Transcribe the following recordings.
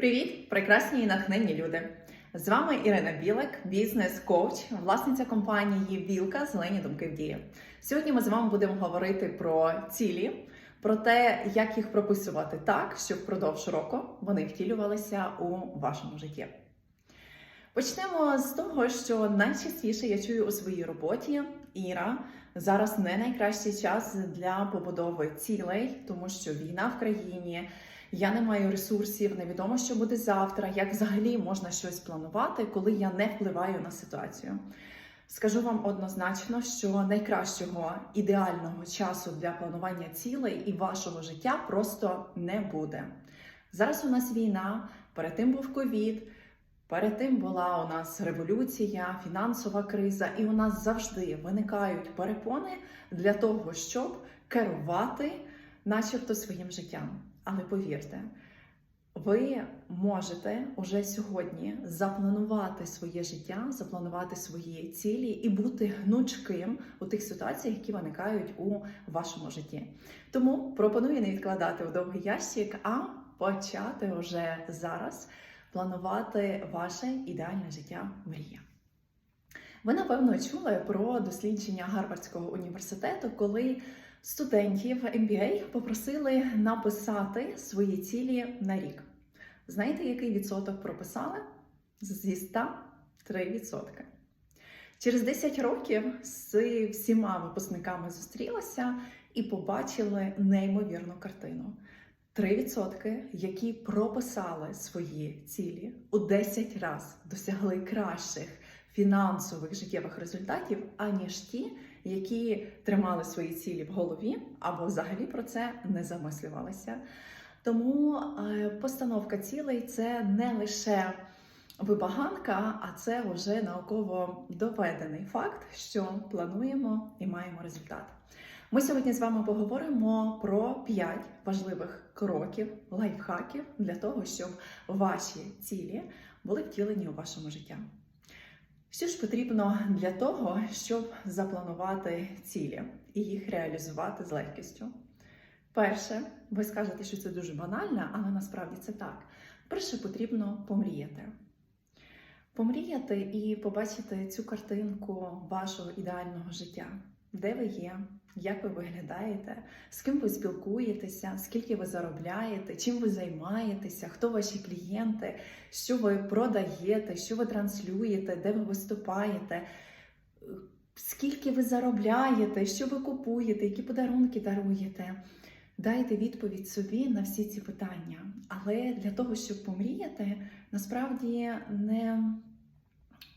Привіт, прекрасні і натхненні люди! З вами Ірина Білик, бізнес-коуч, власниця компанії Вілка Зелені думки в дії. Сьогодні ми з вами будемо говорити про цілі, про те, як їх прописувати так, щоб впродовж року вони втілювалися у вашому житті. Почнемо з того, що найчастіше я чую у своїй роботі Іра. Зараз не найкращий час для побудови цілей, тому що війна в країні. Я не маю ресурсів, невідомо, що буде завтра, як взагалі можна щось планувати, коли я не впливаю на ситуацію. Скажу вам однозначно, що найкращого ідеального часу для планування цілей і вашого життя просто не буде. Зараз у нас війна, перед тим був ковід, перед тим була у нас революція, фінансова криза, і у нас завжди виникають перепони для того, щоб керувати, начебто, своїм життям. Але повірте, ви можете уже сьогодні запланувати своє життя, запланувати свої цілі і бути гнучким у тих ситуаціях, які виникають у вашому житті. Тому пропоную не відкладати в довгий ящик, а почати вже зараз планувати ваше ідеальне життя мрія. Ви напевно чули про дослідження Гарвардського університету, коли студентів MBA попросили написати свої цілі на рік. Знаєте, який відсоток прописали? Зі 100 3%. Через 10 років з всіма випускниками зустрілася і побачили неймовірну картину. 3%, які прописали свої цілі, у 10 разів досягли кращих фінансових життєвих результатів, аніж ті, які тримали свої цілі в голові або взагалі про це не замислювалися. Тому е, постановка цілей це не лише вибаганка, а це вже науково доведений факт, що плануємо і маємо результат. Ми сьогодні з вами поговоримо про 5 важливих кроків, лайфхаків для того, щоб ваші цілі були втілені у вашому житті. Що ж потрібно для того, щоб запланувати цілі і їх реалізувати з легкістю? Перше, ви скажете, що це дуже банально, але насправді це так. Перше, потрібно помріяти. Помріяти і побачити цю картинку вашого ідеального життя, де ви є, як ви виглядаєте, з ким ви спілкуєтеся, скільки ви заробляєте, чим ви займаєтеся, хто ваші клієнти, що ви продаєте, що ви транслюєте, де ви виступаєте, скільки ви заробляєте, що ви купуєте, які подарунки даруєте. Дайте відповідь собі на всі ці питання. Але для того, щоб помріяти, насправді не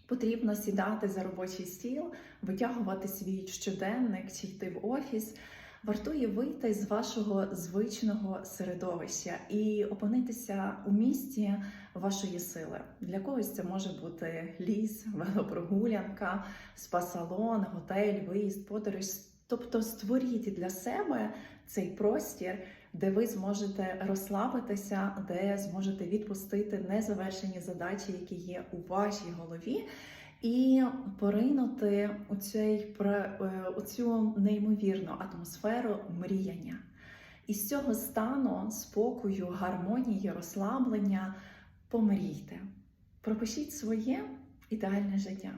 потрібно сідати за робочий стіл, витягувати свій щоденник чи йти в офіс. Вартує вийти з вашого звичного середовища і опинитися у місті вашої сили. Для когось це може бути ліс, велопрогулянка, спа-салон, готель, виїзд, подорож. Тобто створіть для себе цей простір, де ви зможете розслабитися, де зможете відпустити незавершені задачі, які є у вашій голові, і поринути у, цей, у цю неймовірну атмосферу мріяння. І з цього стану спокою, гармонії, розслаблення помрійте. Пропишіть своє ідеальне життя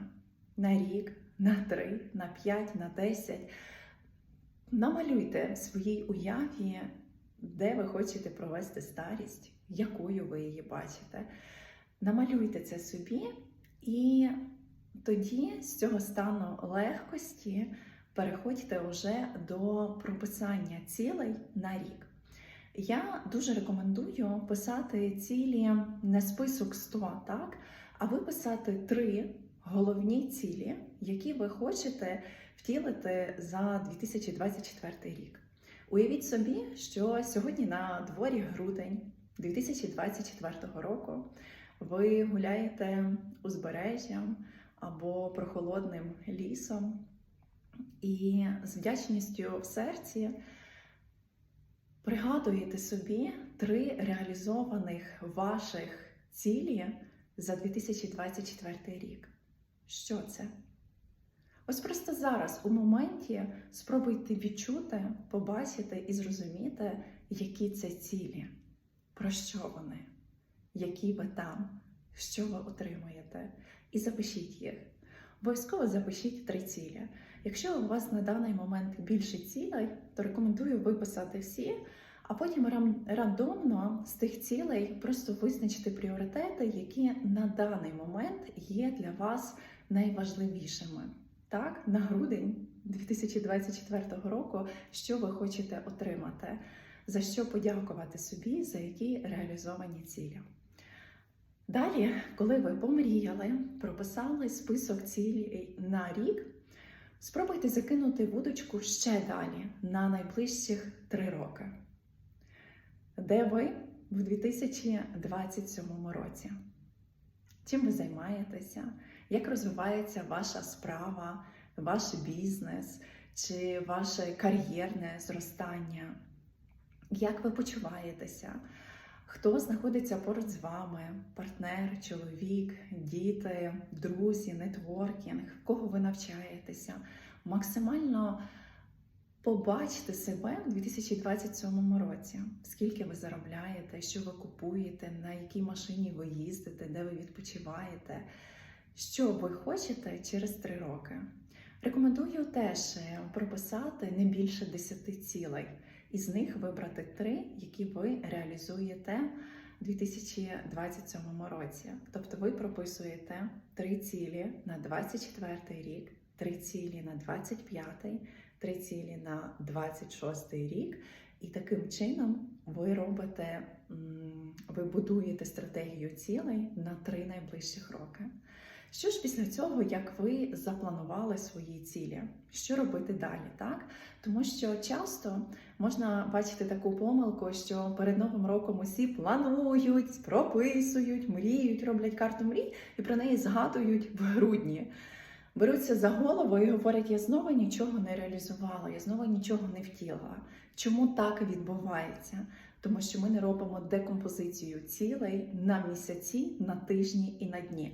на рік, на три, на п'ять, на десять. Намалюйте своїй уяві, де ви хочете провести старість, якою ви її бачите. Намалюйте це собі, і тоді з цього стану легкості переходьте вже до прописання цілей на рік. Я дуже рекомендую писати цілі не список 100, так, а виписати три головні цілі, які ви хочете втілити за 2024 рік. Уявіть собі, що сьогодні на дворі грудень 2024 року ви гуляєте узбережжям або прохолодним лісом, і з вдячністю в серці пригадуєте собі три реалізованих ваших цілі за 2024 рік. Що це? Ось просто зараз, у моменті, спробуйте відчути, побачити і зрозуміти, які це цілі, про що вони, які ви там, що ви отримуєте, і запишіть їх. Обов'язково запишіть три цілі. Якщо у вас на даний момент більше цілей, то рекомендую виписати всі, а потім рандомно з тих цілей просто визначити пріоритети, які на даний момент є для вас найважливішими. Так, на грудень 2024 року, що ви хочете отримати, за що подякувати собі, за які реалізовані цілі. Далі, коли ви помріяли, прописали список цілей на рік, спробуйте закинути вудочку ще далі на найближчих три роки. Де ви в 2027 році? Чим ви займаєтеся? Як розвивається ваша справа, ваш бізнес чи ваше кар'єрне зростання? Як ви почуваєтеся? Хто знаходиться поруч з вами? Партнер, чоловік, діти, друзі, нетворкінг, в кого ви навчаєтеся? Максимально побачте себе у 2027 році. Скільки ви заробляєте, що ви купуєте, на якій машині ви їздите, де ви відпочиваєте, що ви хочете через три роки. Рекомендую теж е, прописати не більше 10 цілей. Із них вибрати три, які ви реалізуєте у 2027 році. Тобто ви прописуєте три цілі на 24 рік, три цілі на 25, три цілі на 26 рік, і таким чином ви робите, ви будуєте стратегію цілей на три найближчих роки. Що ж після цього, як ви запланували свої цілі? Що робити далі? Так? Тому що часто можна бачити таку помилку, що перед новим роком усі планують, прописують, мріють, роблять карту мрій і про неї згадують в грудні. Беруться за голову і говорять: я знову нічого не реалізувала, я знову нічого не втілила. Чому так відбувається? Тому що ми не робимо декомпозицію цілей на місяці, на тижні і на дні.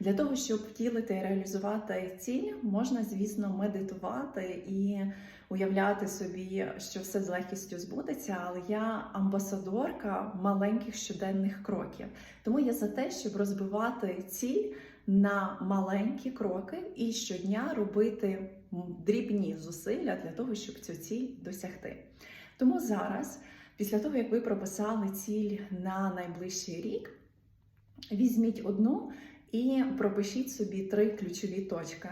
Для того, щоб втілити і реалізувати ціль, можна, звісно, медитувати і уявляти собі, що все з легкістю збудеться, але я амбасадорка маленьких щоденних кроків. Тому я за те, щоб розбивати ціль на маленькі кроки і щодня робити дрібні зусилля для того, щоб цю ціль досягти. Тому зараз, після того, як ви прописали ціль на найближчий рік, візьміть одну і пропишіть собі три ключові точки,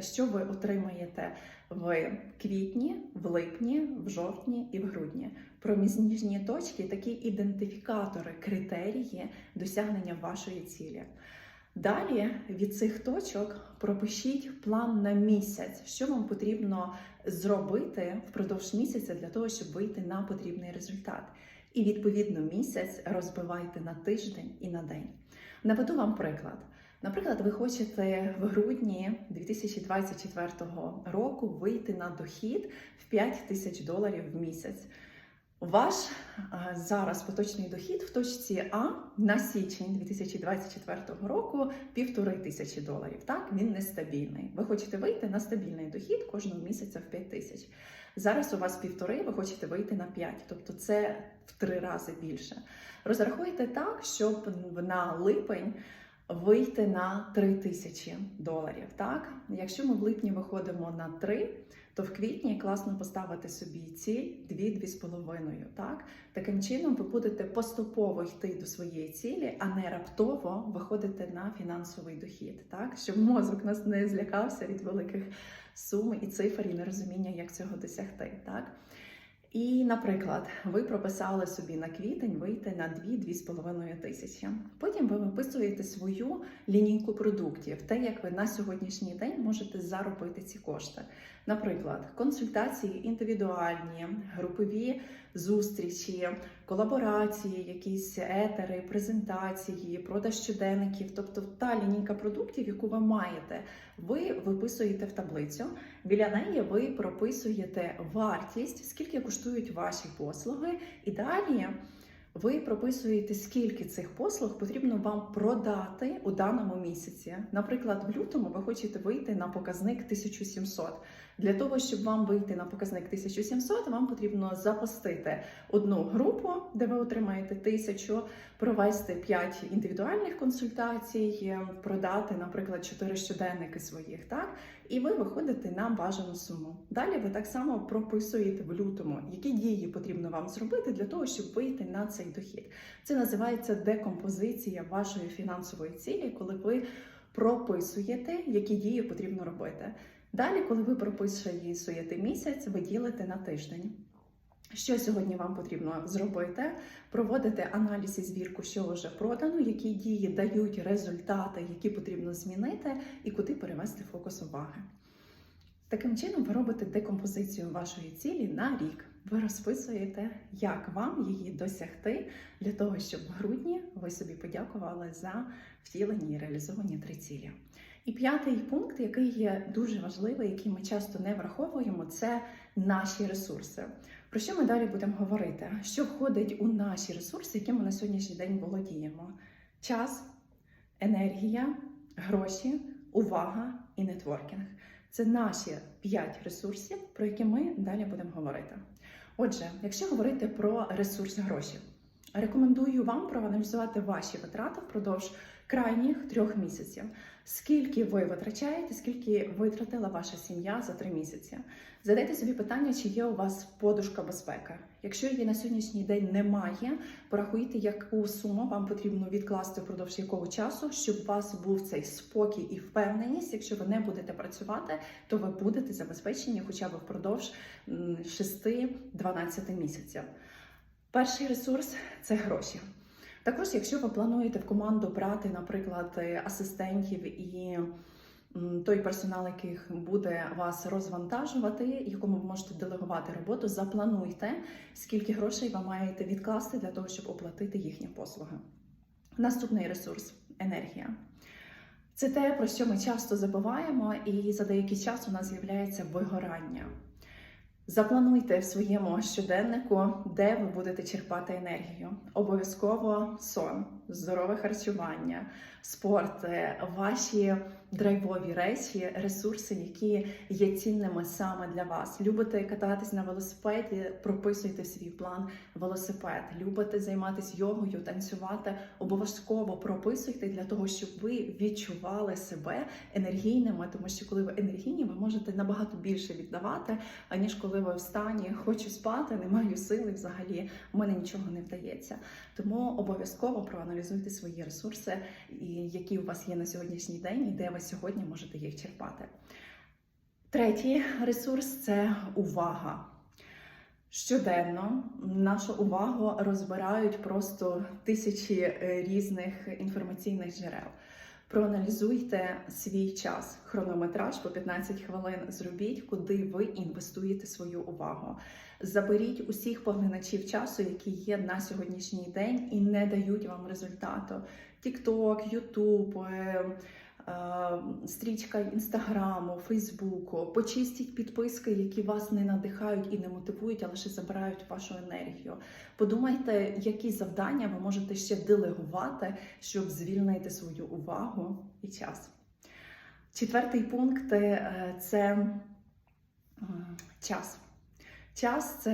що ви отримаєте в квітні, в липні, в жовтні і в грудні. Проміжні точки такі ідентифікатори, критерії досягнення вашої цілі. Далі від цих точок пропишіть план на місяць, що вам потрібно зробити впродовж місяця для того, щоб вийти на потрібний результат. І відповідно місяць розбивайте на тиждень і на день. Наведу вам приклад. Наприклад, ви хочете в грудні 2024 року вийти на дохід в 5 тисяч доларів в місяць. Ваш зараз поточний дохід в точці А на січень 2024 року півтори тисячі доларів. Так, він нестабільний. Ви хочете вийти на стабільний дохід кожного місяця в 5 тисяч. Зараз у вас півтори, ви хочете вийти на 5, тобто це в три рази більше. Розрахуйте так, щоб на липень вийти на 3 тисячі доларів. Так, якщо ми в липні виходимо на 3, то в квітні класно поставити собі ціль 2-2,5. Так, таким чином ви будете поступово йти до своєї цілі, а не раптово виходити на фінансовий дохід. Так, щоб мозок нас не злякався від великих сум і цифр і нерозуміння, як цього досягти. Так. І, наприклад, ви прописали собі на квітень вийти на 2-2,5 тисячі. Потім ви виписуєте свою лінійку продуктів, те, як ви на сьогоднішній день можете заробити ці кошти. Наприклад, консультації індивідуальні, групові зустрічі, колаборації, якісь етери, презентації, продаж щоденників, тобто та лінійка продуктів, яку ви маєте, ви виписуєте в таблицю. Біля неї ви прописуєте вартість, скільки коштують ваші послуги, і далі Ви прописуєте, скільки цих послуг потрібно вам продати у даному місяці. Наприклад, в лютому ви хочете вийти на показник 1700. Для того, щоб вам вийти на показник 1700, вам потрібно запустити одну групу, де ви отримаєте тисячу, провести 5 індивідуальних консультацій, продати, наприклад, 4 щоденники своїх, так? І ви виходите на бажану суму. Далі ви так само прописуєте в лютому, які дії потрібно вам зробити для того, щоб вийти на цей дохід. Це називається декомпозиція вашої фінансової цілі, коли ви прописуєте, які дії потрібно робити. Далі, коли ви прописуєте місяць, ви ділите на тиждень. Що сьогодні вам потрібно зробити? Проводити аналіз і звірку, що вже продано, які дії дають результати, які потрібно змінити, і куди перевести фокус уваги. Таким чином, ви робите декомпозицію вашої цілі на рік. Ви розписуєте, як вам її досягти, для того, щоб в грудні ви собі подякували за втілені і реалізовані три цілі. І п'ятий пункт, який є дуже важливий, який ми часто не враховуємо, це наші ресурси. Про що ми далі будемо говорити? Що входить у наші ресурси, якими на сьогоднішній день володіємо? Час, енергія, гроші, увага і нетворкінг. Це наші п'ять ресурсів, про які ми далі будемо говорити. Отже, якщо говорити про ресурс гроші, рекомендую вам проаналізувати ваші витрати впродовж крайніх трьох місяців. Скільки ви витрачаєте, скільки витратила ваша сім'я за три місяці? Задайте собі питання, чи є у вас подушка безпеки. Якщо її на сьогоднішній день немає, порахуйте, яку суму вам потрібно відкласти впродовж якого часу, щоб у вас був цей спокій і впевненість. Якщо ви не будете працювати, то ви будете забезпечені хоча б впродовж 6-12 місяців. Перший ресурс це гроші. Також, якщо ви плануєте в команду брати, наприклад, асистентів і той персонал, яких буде вас розвантажувати, якому ви можете делегувати роботу, заплануйте, скільки грошей ви маєте відкласти для того, щоб оплатити їхні послуги. Наступний ресурс енергія. Це те, про що ми часто забуваємо, і за деякий час у нас з'являється вигорання. Заплануйте в своєму щоденнику, де ви будете черпати енергію. Обов'язково сон, здорове харчування, спорт, ваші драйвові речі, ресурси, які є цінними саме для вас. Любите кататись на велосипеді, прописуйте свій план велосипед. Любите займатися йогою, танцювати. Обов'язково прописуйте для того, щоб ви відчували себе енергійними, тому що коли ви енергійні, ви можете набагато більше віддавати, аніж коли ви в стані хочу спати, не маю сили взагалі, в мене нічого не вдається. Тому обов'язково проаналізуйте свої ресурси, які у вас є на сьогоднішній день, і де ви сьогодні можете їх черпати. Третій ресурс це увага. Щоденно нашу увагу розбирають просто тисячі різних інформаційних джерел. Проаналізуйте свій час, хронометраж по 15 хвилин. Зробіть, куди ви інвестуєте свою увагу. Заберіть усіх поглиначів часу, які є на сьогоднішній день, і не дають вам результату. TikTok, YouTube, стрічка інстаграму, Фейсбуку. Почистіть підписки, які вас не надихають і не мотивують, а лише забирають вашу енергію. Подумайте, які завдання ви можете ще делегувати, щоб звільнити свою увагу і час. Четвертий пункт е, це час. Час це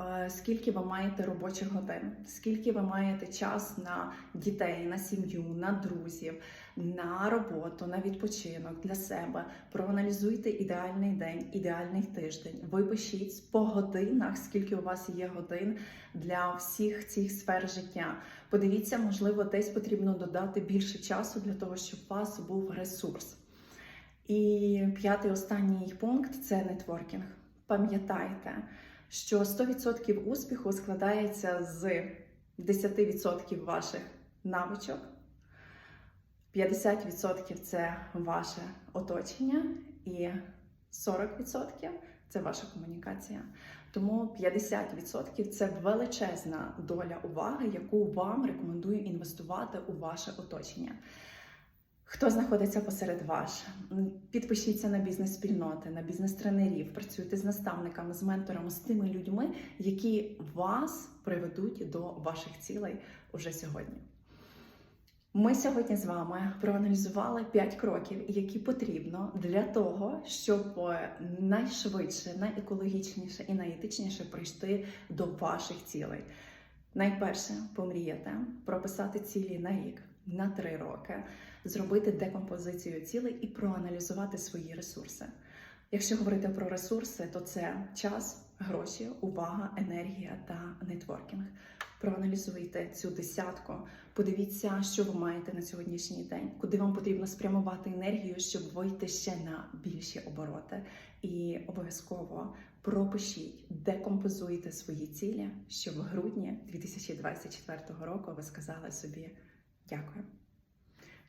е, скільки ви маєте робочих годин, скільки ви маєте час на дітей, на сім'ю, на друзів, на роботу, на відпочинок для себе. Проаналізуйте ідеальний день, ідеальний тиждень. Випишіть по годинах, скільки у вас є годин для всіх цих сфер життя. Подивіться, можливо, десь потрібно додати більше часу для того, щоб у вас був ресурс. І п'ятий останній пункт це нетворкінг. Пам'ятайте, що 100% успіху складається з 10% ваших навичок, 50% це ваше оточення, і 40% це ваша комунікація. Тому 50% це величезна доля уваги, яку вам рекомендую інвестувати у ваше оточення. Хто знаходиться посеред вас? Підпишіться на бізнес-спільноти, на бізнес-тренерів, працюйте з наставниками, з менторами, з тими людьми, які вас приведуть до ваших цілей уже сьогодні. Ми сьогодні з вами проаналізували 5 кроків, які потрібно для того, щоб е, найшвидше, найекологічніше і найетичніше прийти до ваших цілей. Найперше помріяти, прописати цілі на рік, на три роки, зробити декомпозицію цілей і проаналізувати свої ресурси. Якщо говорити про ресурси, то це час, гроші, увага, енергія та нетворкінг. Проаналізуйте цю десятку, подивіться, що ви маєте на сьогоднішній день, куди вам потрібно спрямувати енергію, щоб вийти ще на більші обороти. І обов'язково пропишіть, декомпозуйте свої цілі, щоб в грудні 2024 року ви сказали собі дякую.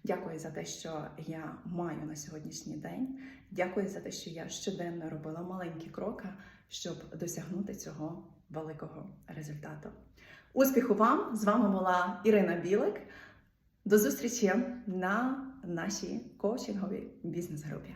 Дякую за те, що я маю на сьогоднішній день. Дякую за те, що я щоденно робила маленькі кроки, щоб досягнути цього великого результату. Успіху вам! З вами була Ірина Білик. До зустрічі на нашій коучинговій бізнес-групі.